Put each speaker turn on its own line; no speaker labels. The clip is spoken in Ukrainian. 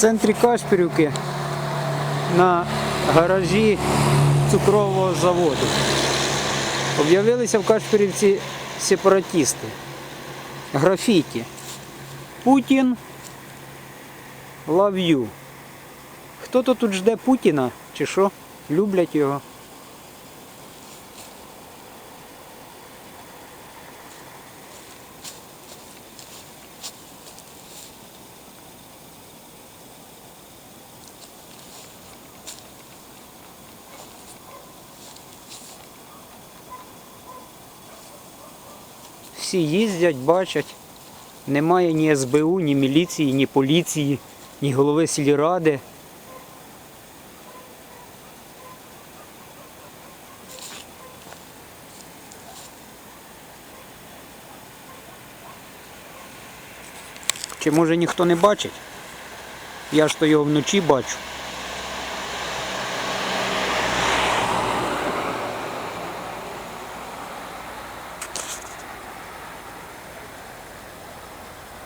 центрі Кашпірівки на гаражі цукрового заводу. Об'явилися в Кашпірівці сепаратісти. Графіті. Путін лав'ю. Хто-то тут жде Путіна чи що? Люблять його. Всі їздять, бачать. Немає ні СБУ, ні міліції, ні поліції, ні голови сільради. Чи може ніхто не бачить? Я ж то його вночі бачу.